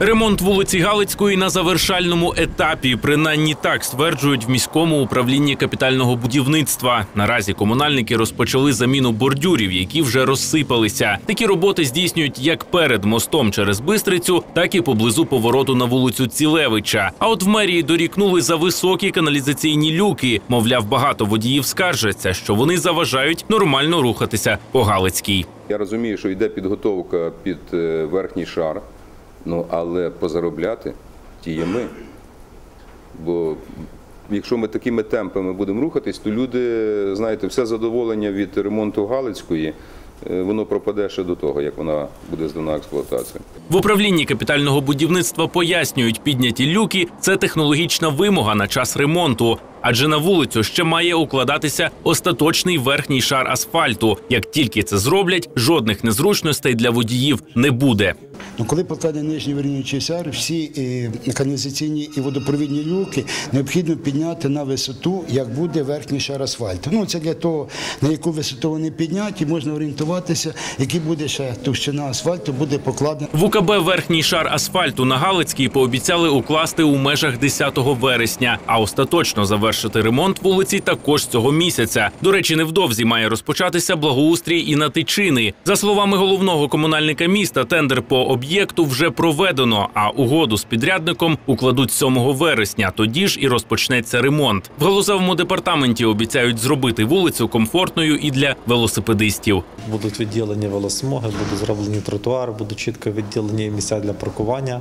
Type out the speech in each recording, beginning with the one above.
Ремонт вулиці Галицької на завершальному етапі. Принаймні так стверджують в міському управлінні капітального будівництва. Наразі комунальники розпочали заміну бордюрів, які вже розсипалися. Такі роботи здійснюють як перед мостом через Бистрицю, так і поблизу повороту на вулицю Цілевича. А от в мерії дорікнули за високі каналізаційні люки. Мовляв, багато водіїв скаржаться, що вони заважають нормально рухатися по Галицькій. Я розумію, що йде підготовка під е, верхній шар, ну але позаробляти тіє ми. Бо якщо ми такими темпами будемо рухатись, то люди, знаєте, все задоволення від ремонту Галицької, е, воно пропаде ще до того, як вона буде здана експлуатацію. В управлінні капітального будівництва пояснюють, підняті люки це технологічна вимога на час ремонту. Адже на вулицю ще має укладатися остаточний верхній шар асфальту. Як тільки це зроблять, жодних незручностей для водіїв не буде. Ну, коли покладе нижній вирівнюючий шар, всі е, каналізаційні і водопровідні люки необхідно підняти на висоту, як буде верхній шар асфальту. Ну, це для того, на яку висоту вони підняті, можна орієнтуватися, який буде ще товщина асфальту, буде покладена. В УКБ верхній шар асфальту на Галицькій пообіцяли укласти у межах 10 вересня, а остаточно завершити ремонт вулиці також цього місяця. До речі, невдовзі має розпочатися благоустрій і на Тичини. За словами головного комунальника міста, тендер по об'єкту вже проведено, а угоду з підрядником укладуть 7 вересня. Тоді ж і розпочнеться ремонт. В галузевому департаменті обіцяють зробити вулицю комфортною і для велосипедистів. Будуть відділені велосмуги, будуть зроблені тротуари, будуть чітко відділені місця для паркування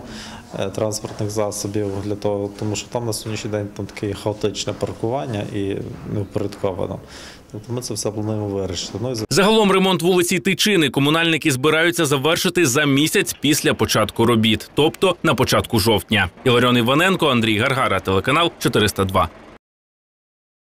транспортних засобів для того, тому що там на сьогоднішній день там таке хаотичне паркування і неупорядковано. Тобто ми це все плануємо вирішити. Ну і Загалом ремонт вулиці Тичини комунальники збираються завершити за місяць після початку робіт, тобто на початку жовтня. Іларіон Іваненко, Андрій Гаргара, телеканал 402.